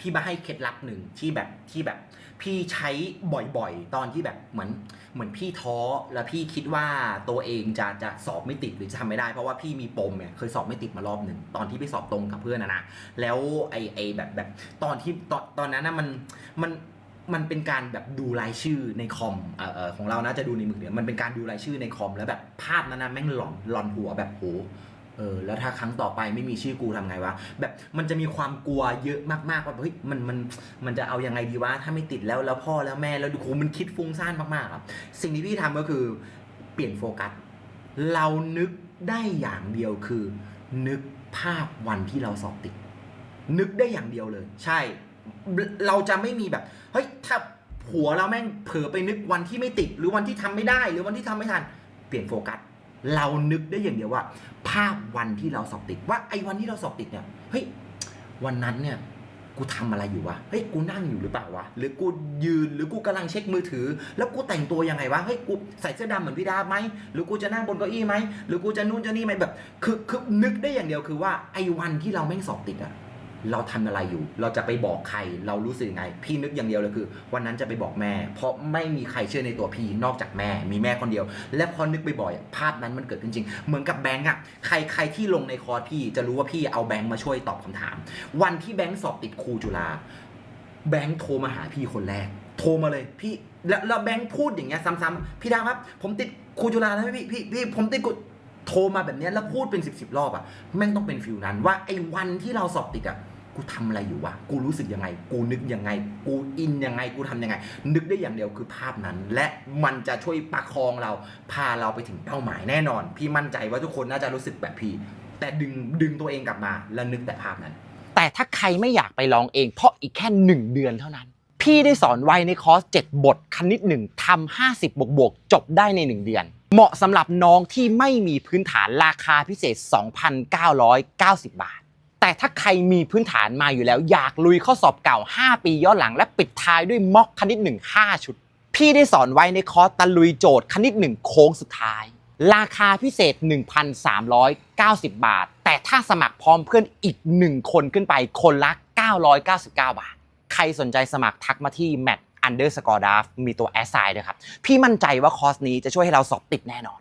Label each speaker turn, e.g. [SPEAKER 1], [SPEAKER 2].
[SPEAKER 1] พี่มาให้เคล็ดลับหนึ่งที่แบบที่แบบ พี่ใช้บ่อยๆ ตอนที่แบบเหมือนเหมือนพี่ท้อแล้วพี่คิดว่าตัวเองจะจะสอบไม่ติดหรือจะทำไม่ได้เพราะว่าพี่มีปมเนี่ยเคยสอบไม่ติดมารอบหนึ่งตอนที่ไปสอบตรงกับเพื่อนนะนะแล้วไอไอแบบแบบตอนที่ตอนตอนนั้นนะมันมันมันเป็นการแบบดูรายชื่อในคอมเอ่ออของเรานะจะดูในมือถือมันเป็นการดูรายชื่อในคอมแล้วแบบภาพนั้นนะแม่งหลอนหลอนหัวแบบโห เออแล้วถ้าครั้งต่อไปไม่มีชื่อกูทำไงวะแบบมันจะมีความกลัวเยอะมากๆว่าเฮ้ยมันมันมันจะเอายังไงดีวะถ้าไม่ติดแล้วแล้วพ่อแล้วแม่แล้วดูโหมันคิดฟุ้งซ่านมากๆครับสิ่งที่พี่ทำก็คือเปลี่ยนโฟกัส เรานึกได้อย่างเดียวคือ นึกภาพวันที่เราสอบติด นึกได้อย่างเดียวเลย ใช่ เราจะไม่มีแบบเฮ้ยถ้าหัวเราแม่งเผลอไปนึกวันที่ไม่ติด หรือวันที่ทำไม่ได้ หรือวันที่ทำไม่ทัน เปลี่ยนโฟกัส เรานึกได้อย่างเดียวว่า ภาพวันที่เราสอบติดว่าไอ้วันที่เราสอบติดเนี่ยเฮ้ยวันนั้นเนี่ยกูทำอะไรอยู่วะ เฮ้ย กูนั่งอยู่หรือเปล่าวะ หรือกูยืน หรือกูกำลังเช็คมือถือ แล้วกูแต่งตัวยังไงวะ เฮ้ย กูใส่เสื้อดำเหมือนพี่ดาไหม หรือกูจะนั่งบนเก้าอี้ไหม หรือกูจะนู่นจะนี่ไหมแบบ คือ คือนึกได้อย่างเดียวคือว่าไอ้วันที่เราแม่งสอบติดอะ เราทำอะไรอยู่ เราจะไปบอกใคร เรารู้สึกยังไง พี่นึกอย่างเดียวเลยคือ วันนั้นจะไปบอกแม่ เพราะไม่มีใครเชื่อในตัวพี่นอกจากแม่ มีแม่คนเดียว และพอนึกไปบ่อยภาพนั้นมันเกิดขึ้นจริง เหมือนกับแบงค์อะใครใครที่ลงในคอร์สพี่จะรู้ว่าพี่เอาแบงค์มาช่วยตอบคำถาม วันที่แบงค์สอบติดครูจุฬาแบงค์โทรมาหาพี่คนแรก โทรมาเลยพี่แล้วแล้วแบงค์พูดอย่างเงี้ยซ้ำๆพี่ดาวครับ ผมติดครูจุฬาแล้วพี่พี่พี่ผมติดกูโทรมาแบบเนี้ยแล้วพูดเป็นสิบสิบรอบอะแม่งต้องเป็นฟิลนั้นว่าไอ้วันที่เราสอบติดอะ กูทำอะไรอยู่วะ กูรู้สึกยังไง กูนึกยังไง กูอินยังไง กูทำยังไง นึกได้อย่างเดียวคือภาพนั้น และมันจะช่วยประคองเรา พาเราไปถึงเป้าหมายแน่นอน พี่มั่นใจว่าทุกคนน่าจะรู้สึกแบบพี่ แต่ดึงดึงตัวเองกลับมา แล้วนึกแต่ภาพนั้น
[SPEAKER 2] แต่ถ้าใครไม่อยากไปลองเอง เพราะอีกแค่1เดือนเท่านั้น พี่ได้สอนไว้ในคอร์ส7บทคณิตหนึ่งทำ50บวกบวกจบได้ใน 1 เดือนเหมาะสำหรับน้องที่ไม่มีพื้นฐานราคาพิเศษ 2,990 บาท แต่ถ้าใครมีพื้นฐานมาอยู่แล้ว อยากลุยข้อสอบเก่า 5 ปีย้อนหลัง และปิดท้ายด้วยม็อกคณิตหนึ่ง5ชุด พี่ได้สอนไว้ในคอร์สตะลุยโจทย์คณิตหนึ่งโค้งสุดท้าย ราคาพิเศษ 1,390 บาท แต่ถ้าสมัครพร้อมเพื่อนอีก 1 คนขึ้นไปคนละ 999 บาท ใครสนใจสมัครทักมาที่ mat underscore d a f มีตัวแอสไซด์ด้วยครับ พี่มั่นใจว่าคอร์สนี้จะช่วยให้เราสอบติดแน่นอน